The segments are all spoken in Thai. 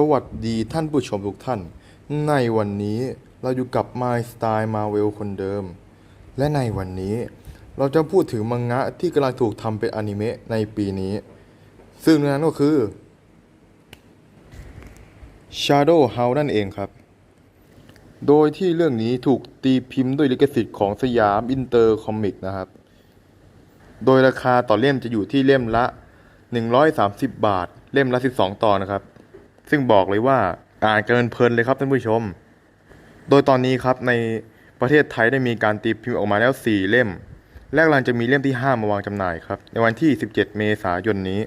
สวัสดีท่านผู้ชมทุกท่าน ในวันนี้เราอยู่กับ My Style Marvel คนเดิม และในวันนี้เราจะพูดถึงมังงะที่กำลังถูกทำเป็นอนิเมะในปีนี้ ซึ่งนั้นก็คือ Shadow House นั่นเองครับ โดยที่เรื่องนี้ถูกตีพิมพ์ด้วยลิขสิทธิ์ของสยามอินเตอร์คอมิกนะครับ โดยราคาต่อเล่มจะอยู่ที่เล่มละ 130 บาท เล่มละ 12 ตอนนะครับ ซึ่งบอกเลยว่าอ่านกันเพลินเลยครับท่านผู้ชม โดยตอนนี้ครับในประเทศไทยได้มีการตีพิมพ์ออกมาแล้ว 4 เล่ม และกำลังจะมีเล่มที่ 5 มาวางจำหน่ายครับ ในวันที่ 17 เมษายนนี้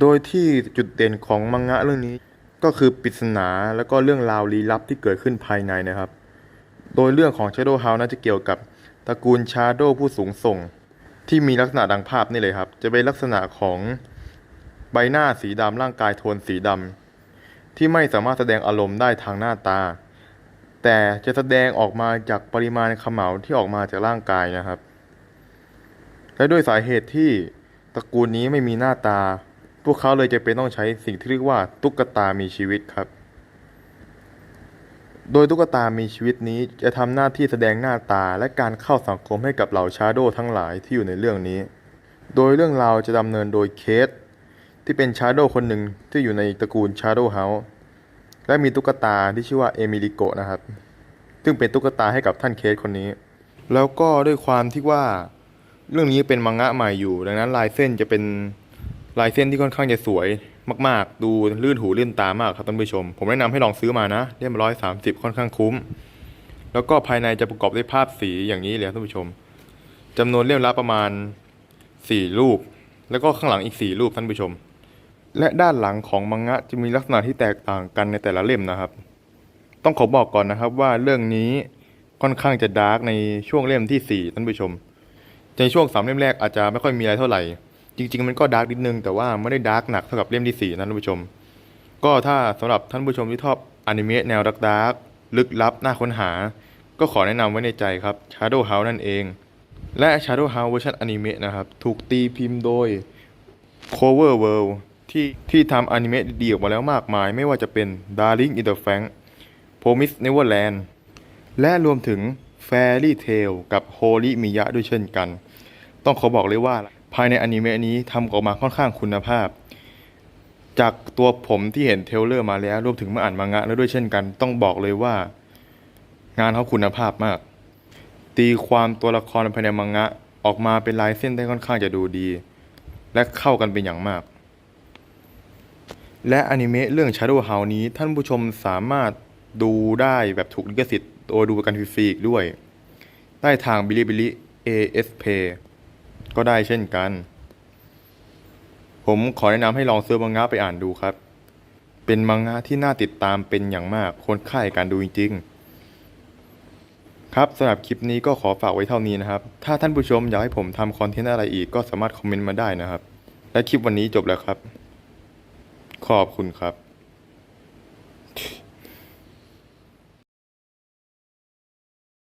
โดยที่จุดเด่นของมังงะเรื่องนี้ ก็คือปริศนาแล้วก็เรื่องราวลี้ลับที่เกิดขึ้นภายในนะครับ โดยเรื่องของ Shadow House น่าจะเกี่ยวกับตระกูล Shadow ผู้สูงส่ง ที่มีลักษณะดังภาพนี่เลยครับ จะเป็นลักษณะของ ใบหน้าสีดำร่างกายโทนสีดำที่ไม่สามารถแสดงอารมณ์ได้ทางหน้าตา แต่จะแสดงออกมาจากปริมาณขมเหลาที่ออกมาจากร่างกายนะครับ และด้วยสาเหตุที่ตระกูลนี้ไม่มีหน้าตา พวกเขาเลยจะเป็นต้องใช้สิ่งที่เรียกว่าตุ๊กตามีชีวิตครับ โดยตุ๊กตามีชีวิตนี้จะทำหน้าที่แสดงหน้าตาและการเข้าสังคมให้กับเหล่าชาโดทั้งหลายที่อยู่ในเรื่องนี้ โดยเรื่องราวจะดำเนินโดยเคส ที่เป็นชาโดคนหนึ่งที่อยู่ในตระกูลชาโดเฮาส์และมีตุ๊กตาที่ชื่อว่าเอมิลิโกะนะครับ ซึ่งเป็นตุ๊กตาให้กับท่านเคสคนนี้ แล้วก็ด้วยความที่ว่าเรื่องนี้เป็นมังงะใหม่อยู่ ดังนั้นลายเส้นจะเป็นลายเส้นที่ค่อนข้างจะสวยมาก ๆ ดูลื่นหูลื่นตามากครับท่านผู้ชม ผมแนะนำให้ลองซื้อมานะเล่มร้อยสามสิบค่อนข้างคุ้ม แล้วก็ภายในจะประกอบด้วยภาพสีอย่างนี้เลยครับท่านผู้ชมจำนวนเล่มละประมาณสี่รูป แล้วก็ข้างหลังอีกสี่รูปท่านผู้ชม และด้านหลังของมังงะจะมีลักษณะที่แตกต่างกันในแต่ละเล่มนะครับ ต้องขอบอกก่อนนะครับว่าเรื่องนี้ค่อนข้างจะดาร์กในช่วงเล่มที่สี่ท่านผู้ชม ในช่วงสามเล่มแรกอาจจะไม่ค่อยมีอะไรเท่าไหร่ จริง ๆ มันก็ดาร์กนิดนึงแต่ว่าไม่ได้ดาร์กหนักเท่ากับเล่มที่สี่นะท่านผู้ชม ก็ถ้าสำหรับท่านผู้ชมที่ชอบอนิเมะแนวดาร์กรกลึกลับน่าค้นหา ก็ขอแนะนำไว้ในใจครับ Shadow House นั่นเอง และ Shadow House เวอร์ชันอนิเมะนะครับ ถูกตีพิมพ์โดย Cover World ที่ที่ทำอนิเมะดีๆออกมาแล้วมากมาย ไม่ว่าจะเป็น Darling in the Franxx Promise Neverland และรวมถึง Fairy Tail กับ Holy Miya ด้วยเช่นกัน ต้องขอบอกเลยว่าภายในอนิเมะนี้ทำออกมาค่อนข้างคุณภาพ จากตัวผมที่เห็นเทลเลอร์มาแล้วรวมถึงมาอ่านมังงะแล้วด้วยเช่นกัน ต้องบอกเลยว่า งานเขาคุณภาพมาก ตีความตัวละครภายในมังงะออกมาเป็นลายเส้นได้ค่อนข้างจะดูดี และเข้ากันเป็นอย่างมาก และอนิเมะเรื่อง Shadow House นี้ท่านผู้ชมสามารถดูได้แบบถูกลิขสิทธิ์โดยดูกันฟรีอีกด้วย ได้ทาง Bilibili ASP ก็ได้เช่นกัน ผมขอแนะนำให้ลองซื้อมังงะไปอ่านดูครับ เป็นมังงะที่น่าติดตามเป็นอย่างมากคนค่ายการดูจริงๆ ครับสำหรับคลิปนี้ก็ขอฝากไว้เท่านี้นะครับ ถ้าท่านผู้ชมอยากให้ผมทำคอนเทนต์อะไรอีกก็สามารถคอมเมนต์มาได้นะครับ และคลิปวันนี้จบแล้วครับ ขอบคุณครับ